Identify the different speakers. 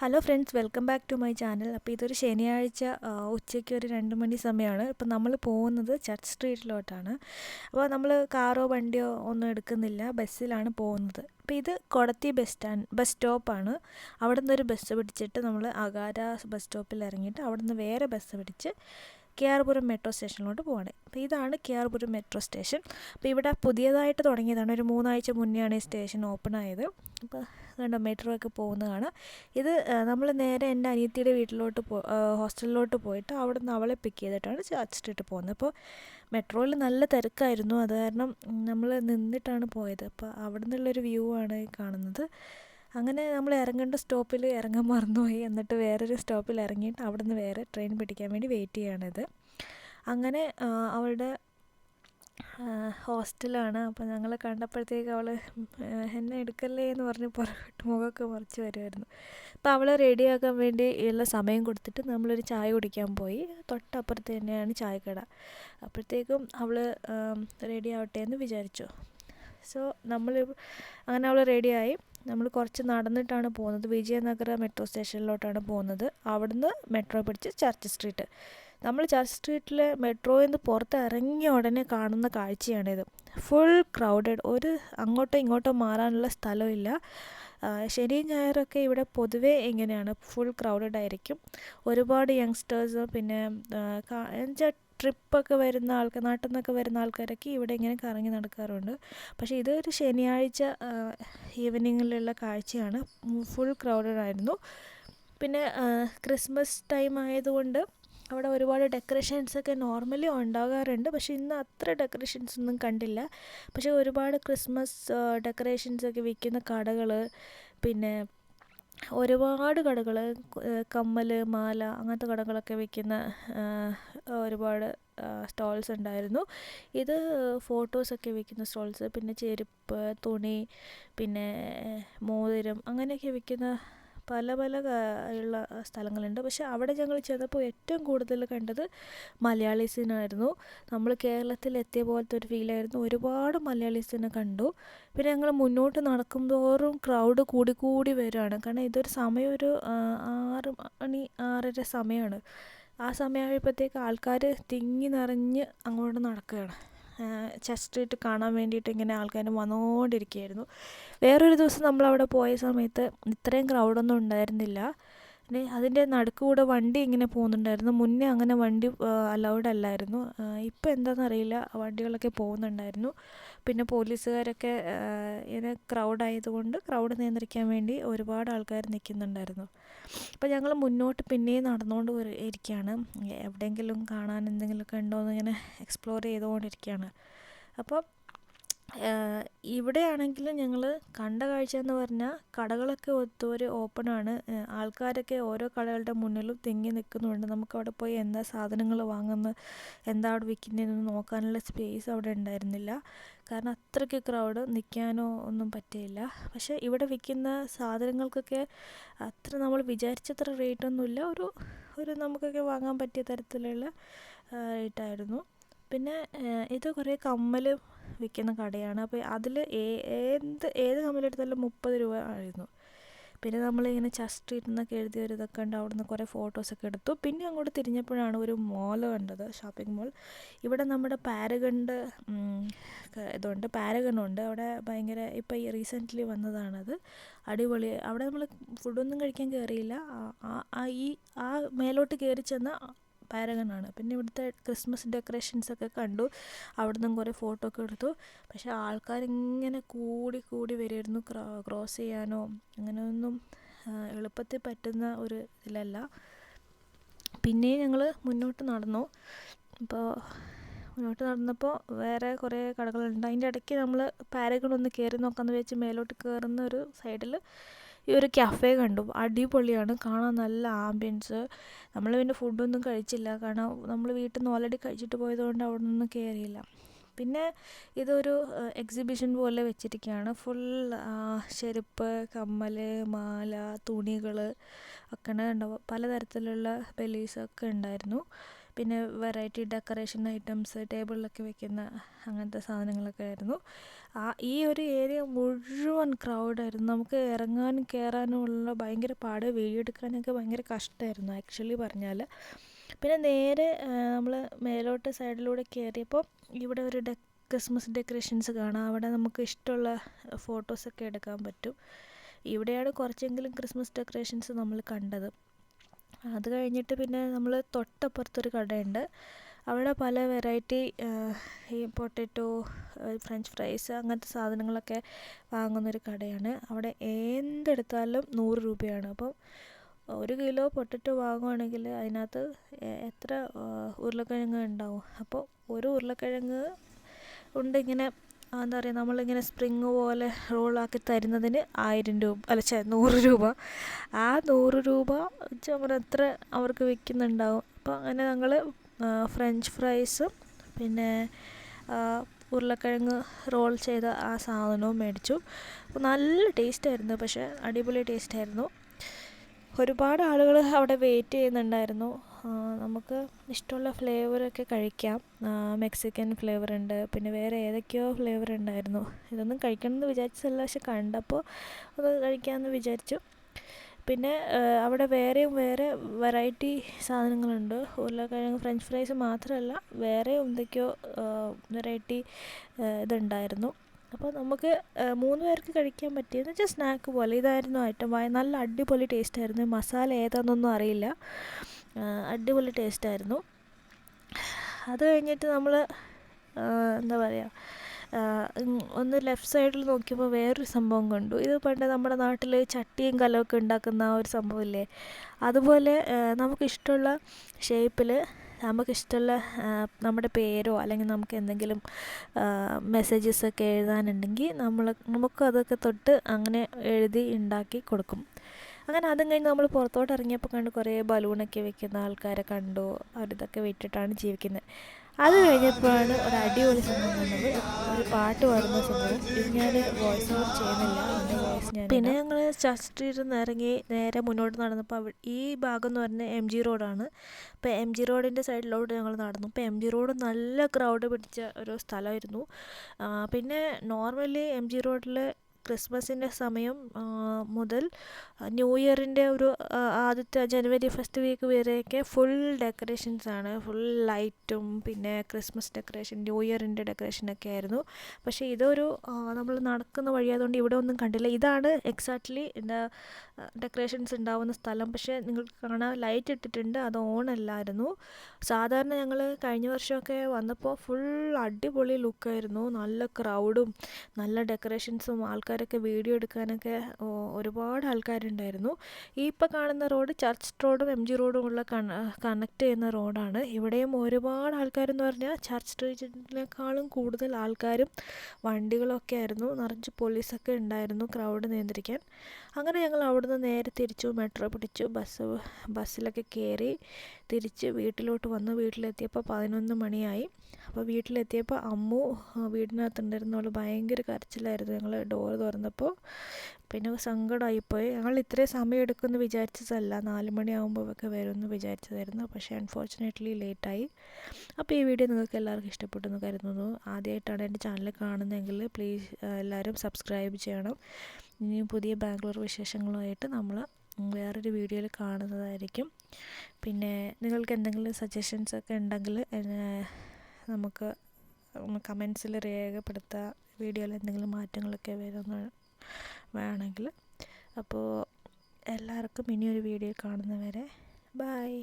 Speaker 1: Hello friends welcome back to my channel അപ്പോൾ ഇതൊരു ശനിയാഴ്ച ഉച്ചയ്ക്ക് ഒരു രണ്ട് മണി സമയമാണ്. ഇപ്പോൾ നമ്മൾ പോകുന്നത് ചർച്ച് സ്ട്രീറ്റിലോട്ടാണ് അപ്പോൾ നമ്മൾ കാറോ വണ്ടിയോ ഒന്നും എടുക്കുന്നില്ല. ബസ്സിലാണ് പോകുന്നത്. അപ്പോൾ ഇത് കൊടത്തി ബസ് സ്റ്റാൻഡ് ബസ് സ്റ്റോപ്പാണ്. അവിടെ നിന്ന് ഒരു ബസ് പിടിച്ചിട്ട് നമ്മൾ അകാര ബസ് സ്റ്റോപ്പിൽ ഇറങ്ങിയിട്ട് അവിടെ നിന്ന് വേറെ ബസ് പിടിച്ച് കെ ആർപുരം മെട്രോ സ്റ്റേഷനിലോട്ട് പോവാണ്. അപ്പോൾ ഇതാണ് കെ ആർപുരം മെട്രോ സ്റ്റേഷൻ അപ്പോൾ ഇവിടെ പുതിയതായിട്ട് തുടങ്ങിയതാണ്. ഒരു മൂന്നാഴ്ച മുന്നെയാണ് ഈ സ്റ്റേഷൻ ഓപ്പൺ ആയത്. അപ്പോൾ കണ്ടോ മെട്രോ ഒക്കെ പോകുന്നതാണ്. ഇത് നമ്മൾ നേരെ എന്റെ അനിയത്തിയുടെ വീട്ടിലോട്ട് പോ ഹോസ്റ്റലിലോട്ട് പോയിട്ട് അവിടെ നിന്ന് അവളെ പിക്ക് ചെയ്തിട്ടാണ് ചാർജ് സ്ട്രീറ്റ് പോകുന്നത്. അപ്പോൾ മെട്രോയിൽ നല്ല തിരക്കായിരുന്നു. അത് കാരണം നമ്മൾ നിന്നിട്ടാണ് പോയത്. അപ്പോൾ അവിടെ നിന്നുള്ളൊരു വ്യൂ ആണ് കാണുന്നത്. അങ്ങനെ നമ്മൾ ഇറങ്ങേണ്ട സ്റ്റോപ്പിൽ ഇറങ്ങാൻ മറന്നുപോയി. എന്നിട്ട് വേറൊരു സ്റ്റോപ്പിൽ ഇറങ്ങിയിട്ട് അവിടെ നിന്ന് വേറെ ട്രെയിൻ പിടിക്കാൻ വേണ്ടി വെയിറ്റ് ചെയ്യുകയാണിത്. അങ്ങനെ അവളുടെ ഹോസ്റ്റലാണ്. അപ്പോൾ ഞങ്ങൾ കണ്ടപ്പോഴത്തേക്ക് അവൾ എന്നെ എടുക്കല്ലേ? എന്ന് പറഞ്ഞ് പുറകോട്ട് മുഖമൊക്കെ മറിച്ച് വരുമായിരുന്നു അപ്പോൾ അവളെ റെഡിയാക്കാൻ വേണ്ടി ഉള്ള സമയം കൊടുത്തിട്ട് നമ്മളൊരു ചായ കുടിക്കാൻ പോയി. തൊട്ടപ്പുറത്ത് തന്നെയാണ് ചായക്കട. അപ്പോഴത്തേക്കും അവൾ റെഡി ആവട്ടെ എന്ന് വിചാരിച്ചു. സോ നമ്മൾ അങ്ങനെ അവൾ റെഡിയായി നമ്മൾ കുറച്ച് നടന്നിട്ടാണ് പോകുന്നത്. വിജയനഗര മെട്രോ സ്റ്റേഷനിലോട്ടാണ് പോകുന്നത്. അവിടുന്ന് മെട്രോ പിടിച്ച് ചർച്ച് സ്ട്രീറ്റ് നമ്മൾ ചർച്ച് സ്ട്രീറ്റിലെ മെട്രോയിൽ നിന്ന് പുറത്ത് ഇറങ്ങിയ ഉടനെ കാണുന്ന കാഴ്ചയാണിത്. ഫുൾ ക്രൗഡഡ് ഒരു അങ്ങോട്ടോ ഇങ്ങോട്ടോ മാറാനുള്ള സ്ഥലമില്ല. ശനി ഞായറൊക്കെ ഇവിടെ പൊതുവേ എങ്ങനെയാണ്? ഫുൾ ക്രൗഡഡ് ആയിരിക്കും. ഒരുപാട് യങ്സ്റ്റേഴ്സ് പിന്നെ ട്രിപ്പൊക്കെ വരുന്ന ആൾക്കാർ നാട്ടിൽ നിന്നൊക്കെ വരുന്ന ആൾക്കാരൊക്കെ ഇവിടെ ഇങ്ങനെ കറങ്ങി നടക്കാറുണ്ട്. പക്ഷേ ഇതൊരു ശനിയാഴ്ച ഈവനിങ്ങിലുള്ള കാഴ്ചയാണ്. ഫുൾ ക്രൗഡഡ് ആയിരുന്നു. പിന്നെ ക്രിസ്മസ് ടൈം ആയതുകൊണ്ട് അവിടെ ഒരുപാട് ഡെക്കറേഷൻസ് ഒക്കെ നോർമലി ഉണ്ടാകാറുണ്ട്. പക്ഷേ ഇന്ന് അത്ര ഡെക്കറേഷൻസ് ഒന്നും കണ്ടില്ല. പക്ഷേ ഒരുപാട് ക്രിസ്മസ് ഡെക്കറേഷൻസ് ഒക്കെ വിൽക്കുന്ന കടകൾ പിന്നെ ഒരുപാട് കടകൾ കമ്മൽ മാല അങ്ങനത്തെ കടകളൊക്കെ വിൽക്കുന്ന ഒരുപാട് സ്റ്റോൾസ് ഉണ്ടായിരുന്നു. ഇത് ഫോട്ടോസൊക്കെ വിൽക്കുന്ന സ്റ്റോൾസ് പിന്നെ ചെരുപ്പ് തുണി പിന്നെ മോതിരം അങ്ങനെയൊക്കെ വിൽക്കുന്ന പല പല ഉള്ള സ്ഥലങ്ങളുണ്ട്. പക്ഷെ അവിടെ ഞങ്ങൾ ചെന്നപ്പോൾ ഏറ്റവും കൂടുതൽ കണ്ടത് മലയാളീസിനായിരുന്നു. നമ്മൾ കേരളത്തിൽ എത്തിയ പോലത്തെ ഒരു ഫീലായിരുന്നു ഒരുപാട് മലയാളീസിനെ കണ്ടു. പിന്നെ ഞങ്ങൾ മുന്നോട്ട് നടക്കും തോറും ക്രൗഡ് കൂടി കൂടി കാരണം ഇതൊരു സമയം ഒരു ആറ് മണി ആറര സമയമാണ്. ആ സമയമായപ്പോഴത്തേക്ക് ആൾക്കാർ തിങ്ങി നിറഞ്ഞ് അങ്ങോട്ട് നടക്കുകയാണ്. ചെസ്റ്റ് സ്ട്രീറ്റ് കാണാൻ വേണ്ടിയിട്ട് ഇങ്ങനെ ആൾക്കാർ വന്നുകൊണ്ടിരിക്കുകയായിരുന്നു. വേറൊരു ദിവസം നമ്മളവിടെ പോയ സമയത്ത് ഇത്രയും ക്രൗഡൊന്നും ഉണ്ടായിരുന്നില്ല. പിന്നെ അതിന്റെ നടുക്കൂടെ വണ്ടി ഇങ്ങനെ പോകുന്നുണ്ടായിരുന്നു. മുന്നേ അങ്ങനെ വണ്ടി അലൗഡ് അല്ലായിരുന്നു. ഇപ്പോൾ എന്താണെന്നറിയില്ല വണ്ടികളൊക്കെ പോകുന്നുണ്ടായിരുന്നു. പിന്നെ പോലീസുകാരൊക്കെ ഇങ്ങനെ ക്രൗഡ് ആയതുകൊണ്ട് ക്രൗഡ് നിയന്ത്രിക്കാൻ വേണ്ടി ഒരുപാട് ആൾക്കാർ നിൽക്കുന്നുണ്ടായിരുന്നു. അപ്പോൾ ഞങ്ങൾ മുന്നോട്ട് പിന്നെയും നടന്നുകൊണ്ട് ഇരിക്കുകയാണ്. എവിടെയെങ്കിലും കാണാൻ എന്തെങ്കിലുമൊക്കെ ഉണ്ടോ എന്ന് ഇങ്ങനെ എക്സ്പ്ലോർ ചെയ്തുകൊണ്ടിരിക്കുകയാണ്. അപ്പോൾ ഇവിടെയാണെങ്കിലും ഞങ്ങൾ കണ്ട കാഴ്ച എന്ന് പറഞ്ഞാൽ കടകളൊക്കെ ഒത്തുവരെ ഓപ്പണാണ്. ആൾക്കാരൊക്കെ ഓരോ കടകളുടെ മുന്നിലും തിങ്ങി നിൽക്കുന്നുണ്ട്. നമുക്ക് അവിടെ പോയി എന്താ സാധനങ്ങൾ വാങ്ങുന്ന എന്താ അവിടെ വിൽക്കുന്നതെന്ന് നോക്കാനുള്ള സ്പേസ് അവിടെ ഉണ്ടായിരുന്നില്ല. കാരണം അത്രയ്ക്ക് ക്രൗഡ് നിൽക്കാനോ ഒന്നും പറ്റിയില്ല. പക്ഷേ ഇവിടെ വിൽക്കുന്ന സാധനങ്ങൾക്കൊക്കെ അത്ര നമ്മൾ വിചാരിച്ചത്ര റേറ്റൊന്നുമില്ല ഒരു ഒരു നമുക്കൊക്കെ വാങ്ങാൻ പറ്റിയ തരത്തിലുള്ള റേറ്റായിരുന്നു പിന്നെ ഇത് കുറേ കമ്മൽ വിൽക്കുന്ന കടയാണ്. അപ്പോൾ അതിൽ ഏത് ഏത് കമ്മലെടുത്താലും മുപ്പത് രൂപ ആയിരുന്നു. പിന്നെ നമ്മളിങ്ങനെ ചസ്റ്റ് ഇരുന്നൊക്കെ എഴുതിയ ഒരു ഇതൊക്കെ ഉണ്ട്. അവിടുന്ന് കുറേ ഫോട്ടോസൊക്കെ എടുത്തു. പിന്നെ അങ്ങോട്ട് തിരിഞ്ഞപ്പോഴാണ് ഒരു മോൾ കണ്ടത് ഷോപ്പിംഗ് മോൾ ഇവിടെ നമ്മുടെ പാരഗണ്ട് ഇതുണ്ട് പാരഗണുണ്ട് അവിടെ ഭയങ്കര ഇപ്പോൾ ഈ റീസെന്റ്ലി വന്നതാണത്. അടിപൊളി. അവിടെ നമ്മൾ ഫുഡൊന്നും കഴിക്കാൻ കയറിയില്ല ആ ഈ ആ മേലോട്ട് കയറി ചെന്ന പാരഗണാണ്. പിന്നെ ഇവിടുത്തെ ക്രിസ്മസ് ഡെക്കറേഷൻസ് ഒക്കെ കണ്ടു. അവിടെ നിന്നും കുറേ ഫോട്ടോ ഒക്കെ എടുത്തു. പക്ഷേ ആൾക്കാരിങ്ങനെ കൂടി കൂടി വരുമായിരുന്നു ക്രോസ് ചെയ്യാനോ അങ്ങനെയൊന്നും എളുപ്പത്തിൽ പറ്റുന്ന ഒരു ഇതിലല്ല. പിന്നെ ഞങ്ങൾ മുന്നോട്ട് നടന്നു. അപ്പോൾ മുന്നോട്ട് നടന്നപ്പോൾ വേറെ കുറേ കടകളുണ്ട്. അതിന്റെ ഇടയ്ക്ക് നമ്മൾ പാരഗൺ ഒന്ന് കയറി നോക്കാമെന്ന് വെച്ച് മേലോട്ട് കയറുന്ന ഒരു സൈഡിൽ ഈ ഒരു കഫേ കണ്ടു. അടിപൊളിയാണ്. കാണാൻ നല്ല ആംബിയൻസ് നമ്മൾ പിന്നെ ഫുഡൊന്നും കഴിച്ചില്ല. കാരണം നമ്മൾ വീട്ടിൽ നിന്ന് ഓൾറെഡി കഴിച്ചിട്ട് പോയതുകൊണ്ട് അവിടെ നിന്നും കയറിയില്ല പിന്നെ ഇതൊരു എക്സിബിഷൻ പോലെ വെച്ചിരിക്കുകയാണ് ഫുൾ ചെരുപ്പ് കമ്മൽ മാല തുണികൾ ഒക്കെ ഉണ്ടാവും പലതരത്തിലുള്ള ബലീസൊക്കെ ഉണ്ടായിരുന്നു. പിന്നെ വെറൈറ്റി ഡെക്കറേഷൻ ഐറ്റംസ് ടേബിളിലൊക്കെ വെക്കുന്ന അങ്ങനത്തെ സാധനങ്ങളൊക്കെ ആയിരുന്നു. ആ ഈ ഒരു ഏരിയ മുഴുവൻ ക്രൗഡായിരുന്നു നമുക്ക് ഇറങ്ങാനും കയറാനും ഉള്ള ഭയങ്കര പാട് വീഡിയോ എടുക്കാനൊക്കെ ഭയങ്കര കഷ്ടമായിരുന്നു ആക്ച്വലി പറഞ്ഞാൽ പിന്നെ നേരെ നമ്മൾ മേലോട്ട് സൈഡിലൂടെ കയറിയപ്പോൾ ഇവിടെ ഒരു ഡെ ക്രിസ്മസ് ഡെക്കറേഷൻസ് കാണാം. അവിടെ നമുക്ക് ഇഷ്ടമുള്ള ഫോട്ടോസൊക്കെ എടുക്കാൻ പറ്റും. ഇവിടെയാണ് കുറച്ചെങ്കിലും ക്രിസ്മസ് ഡെക്കറേഷൻസ് നമ്മൾ കണ്ടത്. അത് കഴിഞ്ഞിട്ട് പിന്നെ നമ്മൾ തൊട്ടപ്പുറത്തൊരു കടയുണ്ട്. അവിടെ പല വെറൈറ്റി ഈ പൊട്ടറ്റോ ഫ്രഞ്ച് ഫ്രൈസ് അങ്ങനത്തെ സാധനങ്ങളൊക്കെ വാങ്ങുന്നൊരു കടയാണ്. അവിടെ എന്തെടുത്താലും നൂറ് രൂപയാണ്. അപ്പം ഒരു കിലോ പൊട്ടറ്റോ വാങ്ങുവാണെങ്കിൽ അതിനകത്ത് എത്ര ഉരുളക്കിഴങ്ങ് ഉണ്ടാവും? അപ്പോൾ ഒരു ഉരുളക്കിഴങ്ങ് ഉണ്ട് ഇങ്ങനെ എന്താ പറയുക നമ്മളിങ്ങനെ സ്പ്രിങ് പോലെ റോളാക്കി തരുന്നതിന് ആയിരം രൂപ അല്ല ചേ നൂറ് രൂപ. ആ നൂറ് രൂപ വെച്ച് എത്ര അവർക്ക് വിൽക്കുന്നുണ്ടാവും അപ്പോൾ അങ്ങനെ ഞങ്ങൾ ഫ്രഞ്ച് ഫ്രൈസും പിന്നെ ഉരുളക്കിഴങ്ങ് റോൾ ചെയ്ത ആ സാധനവും മേടിച്ചു. നല്ല ടേസ്റ്റായിരുന്നു പക്ഷേ അടിപൊളി ടേസ്റ്റായിരുന്നു ഒരുപാട് ആളുകൾ അവിടെ വെയിറ്റ് ചെയ്യുന്നുണ്ടായിരുന്നു. നമുക്ക് ഇഷ്ടമുള്ള ഫ്ലേവറൊക്കെ കഴിക്കാം. മെക്സിക്കൻ ഫ്ലേവർ ഉണ്ട്. പിന്നെ വേറെ ഏതൊക്കെയോ ഫ്ലേവർ ഉണ്ടായിരുന്നു. ഇതൊന്നും കഴിക്കണമെന്ന് വിചാരിച്ചതല്ല പക്ഷെ കണ്ടപ്പോൾ അത് കഴിക്കാമെന്ന് വിചാരിച്ചു. പിന്നെ അവിടെ വേറെയും വേറെ വെറൈറ്റി സാധനങ്ങളുണ്ട്. ഉരുളക്കിഴങ്ങ് ഫ്രഞ്ച് ഫ്രൈസ് മാത്രമല്ല വേറെ എന്തൊക്കെയോ വെറൈറ്റി ഇതുണ്ടായിരുന്നു. അപ്പോൾ നമുക്ക് മൂന്ന് പേർക്ക് കഴിക്കാൻ പറ്റിയെന്ന് വെച്ചാൽ സ്നാക്ക് പോലെ. ഇതായിരുന്നു ഐറ്റം നല്ല അടിപൊളി ടേസ്റ്റ് ആയിരുന്നു. മസാല ഏതാണെന്നൊന്നും അറിയില്ല. അടിപൊളി ടേസ്റ്റ് ആയിരുന്നു. അത് കഴിഞ്ഞിട്ട് നമ്മൾ എന്താ പറയുക ഒന്ന് ലെഫ്റ്റ് സൈഡിൽ നോക്കിയപ്പോൾ വേറൊരു സംഭവം കണ്ടു. ഇത് പണ്ട് നമ്മുടെ നാട്ടിൽ ചട്ടിയും കലമൊക്കെ ഉണ്ടാക്കുന്ന ഒരു സംഭവമില്ലേ? അതുപോലെ നമുക്കിഷ്ടമുള്ള ഷേപ്പിൽ നമുക്കിഷ്ടമുള്ള നമ്മുടെ പേരോ അല്ലെങ്കിൽ നമുക്ക് എന്തെങ്കിലും മെസ്സേജസ് ഒക്കെ എഴുതാനുണ്ടെങ്കിൽ നമ്മൾ നമുക്കതൊക്കെ തൊട്ട് അങ്ങനെ എഴുതി ഉണ്ടാക്കി കൊടുക്കും. അങ്ങനെ അതും കഴിഞ്ഞ് നമ്മൾ പുറത്തോട്ട് ഇറങ്ങിയപ്പോൾ കണ്ട് കുറേ ബലൂണൊക്കെ വെക്കുന്ന ആൾക്കാരെ കണ്ടു. അവരിതൊക്കെ വിട്ടിട്ടാണ് ജീവിക്കുന്നത്. അത് കഴിഞ്ഞപ്പോഴാണ് ഒരു അടിപൊളി സംഭവം വന്നത്. ഒരു പാട്ട് പാടുന്ന സംഭവം ഞാൻ വോയിസ് ഓവർ ചെയ്യുന്നില്ല. വോയിസ് ഞാൻ പിന്നെ ഞങ്ങൾ ചർച്ച് ഇറങ്ങി നേരെ മുന്നോട്ട് നടന്നപ്പോൾ ഈ ഭാഗം എന്ന് പറഞ്ഞ എം ജി റോഡാണ് അപ്പോൾ എം ജി റോഡിന്റെ സൈഡിലോട്ട് ഞങ്ങൾ നടന്നു. അപ്പോൾ എം ജി റോഡ് നല്ല ക്രൗഡ് പിടിച്ച ഒരു സ്ഥലമായിരുന്നു. പിന്നെ നോർമലി എം ജി റോഡിൽ ക്രിസ്മസിന്റെ സമയം മുതൽ ന്യൂ ഇയറിന്റെ ഒരു ആദ്യത്തെ ജനുവരി ഫസ്റ്റ് വീക്ക് വരെയൊക്കെ ഫുൾ ഡെക്കറേഷൻസ് ആണ്. ഫുൾ ലൈറ്റും പിന്നെ ക്രിസ്മസ് ഡെക്കറേഷൻ ന്യൂ ഇയറിന്റെ ഡെക്കറേഷനൊക്കെ ആയിരുന്നു. പക്ഷേ ഇതൊരു നമ്മൾ നടക്കുന്ന വഴിയായതുകൊണ്ട് ഇവിടെ ഒന്നും കണ്ടില്ല. ഇതാണ് എക്സാക്ട്ലി എന്താ ഡെക്കറേഷൻസ് ഉണ്ടാവുന്ന സ്ഥലം. പക്ഷേ നിങ്ങൾക്ക് കാണാൻ ലൈറ്റ് ഇട്ടിട്ടുണ്ട് അത് ഓൺ അല്ലായിരുന്നു. സാധാരണ ഞങ്ങൾ കഴിഞ്ഞ വർഷമൊക്കെ വന്നപ്പോൾ ഫുൾ അടിപൊളി ലുക്കായിരുന്നു. നല്ല ക്രൗഡും നല്ല ഡെക്കറേഷൻസും ആൾക്കാരൊക്കെ വീഡിയോ എടുക്കാനൊക്കെ ഒരുപാട് ആൾക്കാരുണ്ടായിരുന്നു. ഈ ഇപ്പോൾ കാണുന്ന റോഡ് ചർച്ച് റോഡും എം ജി റോഡും ഉള്ള കണക്ട് ചെയ്യുന്ന റോഡാണ്. ഇവിടെയും ഒരുപാട് ആൾക്കാരെന്ന് പറഞ്ഞാൽ ചർച്ച് സ്ട്രീറ്റിനേക്കാളും കൂടുതൽ ആൾക്കാരും വണ്ടികളൊക്കെ ആയിരുന്നു. നിറച്ച് പോലീസൊക്കെ ഉണ്ടായിരുന്നു ക്രൗഡ് നിയന്ത്രിക്കാൻ. അങ്ങനെ ഞങ്ങൾ അവിടുന്ന് നേരെ തിരിച്ചു മെട്രോ പിടിച്ചു. ബസ് ബസ്സിലൊക്കെ കയറി തിരിച്ച് വീട്ടിലോട്ട് വന്നു. വീട്ടിലെത്തിയപ്പോൾ പതിനൊന്ന് മണിയായി. അപ്പോൾ വീട്ടിലെത്തിയപ്പോൾ അമ്മു വീടിനകത്തുണ്ടായിരുന്നവൾ ഭയങ്കര കരച്ചിലായിരുന്നു. ഞങ്ങൾ ഡോർ തുറന്നപ്പോൾ പിന്നെ സങ്കടമായിപ്പോയി ഞങ്ങൾ ഇത്രയും സമയം എടുക്കുമെന്ന് വിചാരിച്ചതല്ല. നാല് മണിയാകുമ്പോഴൊക്കെ വരുമെന്ന് വിചാരിച്ചതായിരുന്നു. പക്ഷേ അൺഫോർച്ചുനേറ്റ്ലി ലേറ്റായി അപ്പോൾ ഈ വീഡിയോ നിങ്ങൾക്ക് എല്ലാവർക്കും ഇഷ്ടപ്പെട്ടെന്ന് കരുതുന്നു. ആദ്യമായിട്ടാണ് എന്റെ ചാനൽ കാണുന്നതെങ്കിൽ പ്ലീസ് എല്ലാവരും സബ്സ്ക്രൈബ് ചെയ്യണം. ഇനി പുതിയ ബാംഗ്ലൂർ വിശേഷങ്ങളുമായിട്ട് നമ്മൾ വേറൊരു വീഡിയോയിൽ കാണുന്നതായിരിക്കും. പിന്നെ നിങ്ങൾക്ക് എന്തെങ്കിലും സജഷൻസ് ഒക്കെ ഉണ്ടെങ്കിൽ നമുക്ക് കമൻസിൽ രേഖപ്പെടുത്തുക വീഡിയോയിൽ എന്തെങ്കിലും മാറ്റങ്ങളൊക്കെ വരുന്ന വേണമെങ്കിൽ. അപ്പോൾ എല്ലാവർക്കും ഇനിയൊരു വീഡിയോ കാണുന്നവരെ ബായ്